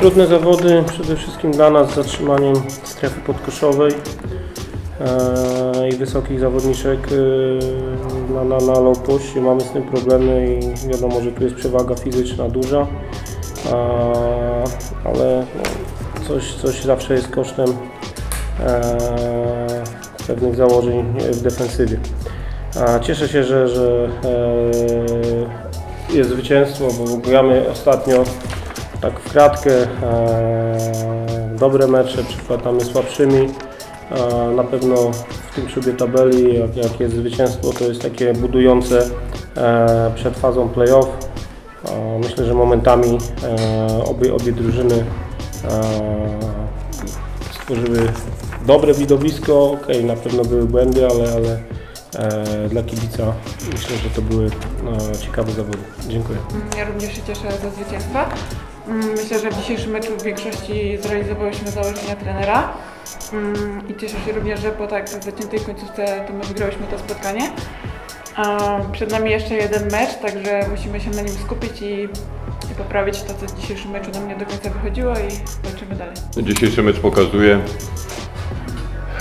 trudne zawody, przede wszystkim dla nas zatrzymaniem strefy podkoszowej e, i wysokich zawodniczek e, na, na, na low. Mamy z tym problemy i wiadomo, że tu jest przewaga fizyczna duża, ale no, coś, coś zawsze jest kosztem e, pewnych założeń w defensywie. Cieszę się, że, że jest zwycięstwo, bo gramy ostatnio tak w kratkę, e, dobre mecze, przykładamy słabszymi. E, na pewno w tym czubie tabeli, jak, jak jest zwycięstwo, to jest takie budujące e, przed fazą playoff. Myślę, że momentami obie, obie drużyny stworzyły dobre widowisko. Ok, na pewno były błędy, ale, ale dla kibica myślę, że to były ciekawe zawody. Dziękuję. Ja również się cieszę ze zwycięstwa. Mm, Myślę, że w dzisiejszym meczu w większości zrealizowałyśmy założenia trenera. Mm, I cieszę się również, że po tak zaciętej końcówce to my wygrałyśmy to spotkanie. Przed nami jeszcze jeden mecz, także musimy się na nim skupić i, poprawić to, co w dzisiejszym meczu nam nie do końca wychodziło i walczymy dalej. Dzisiejszy mecz pokazuje,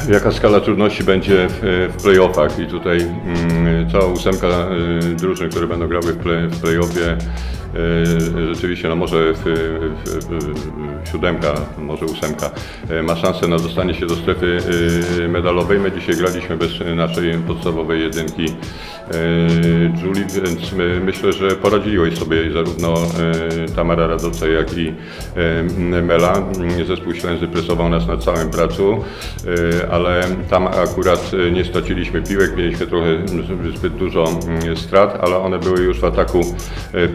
jaka skala trudności będzie w, playoffach i tutaj mm, cała ósemka y, drużyn, które będą grały w, play, w playoffie, rzeczywiście, no może siódemka, może ósemka, y, ma szansę na dostanie się do strefy y, medalowej. My dzisiaj graliśmy bez naszej podstawowej jedynki y, Julie, więc my, myślę, że poradziły sobie zarówno Tamara Radoca, jak i Mela. Zespół Ślęzy presował nas na całym placu, ale tam akurat nie straciliśmy piłek, mieliśmy trochę zbyt dużo y, strat, ale one były już w ataku y,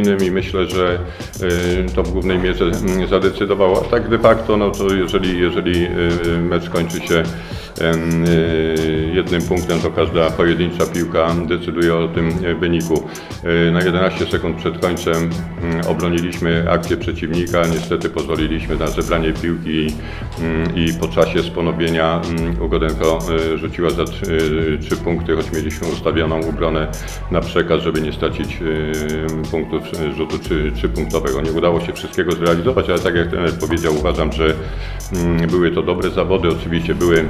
i myślę, że y, to w głównej mierze y, zadecydowało. A tak de facto, no to jeżeli, jeżeli y, mecz kończy się jednym punktem, to każda pojedyncza piłka decyduje o tym e, wyniku. Y, Na 11 sekund przed końcem mm, obroniliśmy akcję przeciwnika, niestety pozwoliliśmy na zebranie piłki i, mm, po czasie z ponowienia mm, Ugodenko y, rzuciła za trzy, trzy punkty, choć mieliśmy ustawioną obronę na przekaz, żeby nie stracić y, punktów y, rzutu trzy, trzypunktowego. Nie udało się wszystkiego zrealizować, ale tak jak powiedział, uważam, że były to dobre zawody, oczywiście były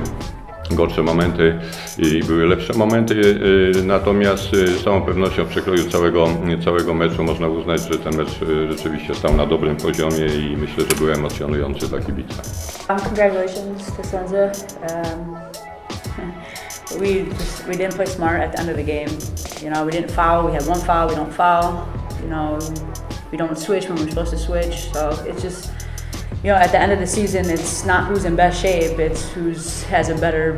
gorsze momenty i były lepsze momenty, y, natomiast y, z całą pewnością w przekroju całego, całego meczu można uznać, że ten mecz y, rzeczywiście stał na dobrym poziomie i myślę, że był emocjonujący dla kibica. Um, congratulations to Senza. Um, we just we didn't play smart at the end of the game. You know, we didn't foul. We had one foul. We don't foul. You know, we don't switch when we're supposed to switch. So it's just, you know, at the end of the season, it's not who's in best shape. It's who's has a better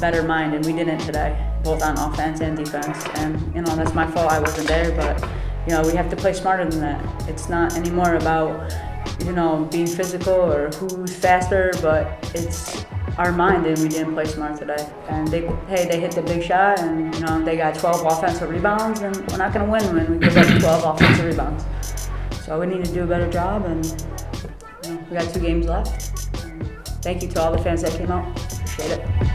better mind, and we didn't today, both on offense and defense. And you know, that's my fault. I wasn't there, but you know, we have to play smarter than that. It's not anymore about you know, being physical or who's faster, but it's our mind and we didn't play smart today. And they, hey, they hit the big shot and, you know, they got 12 offensive rebounds and we're not gonna win when we give up 12 offensive rebounds. So we need to do a better job and, we got two games left. Thank you to all the fans that came out. Appreciate it.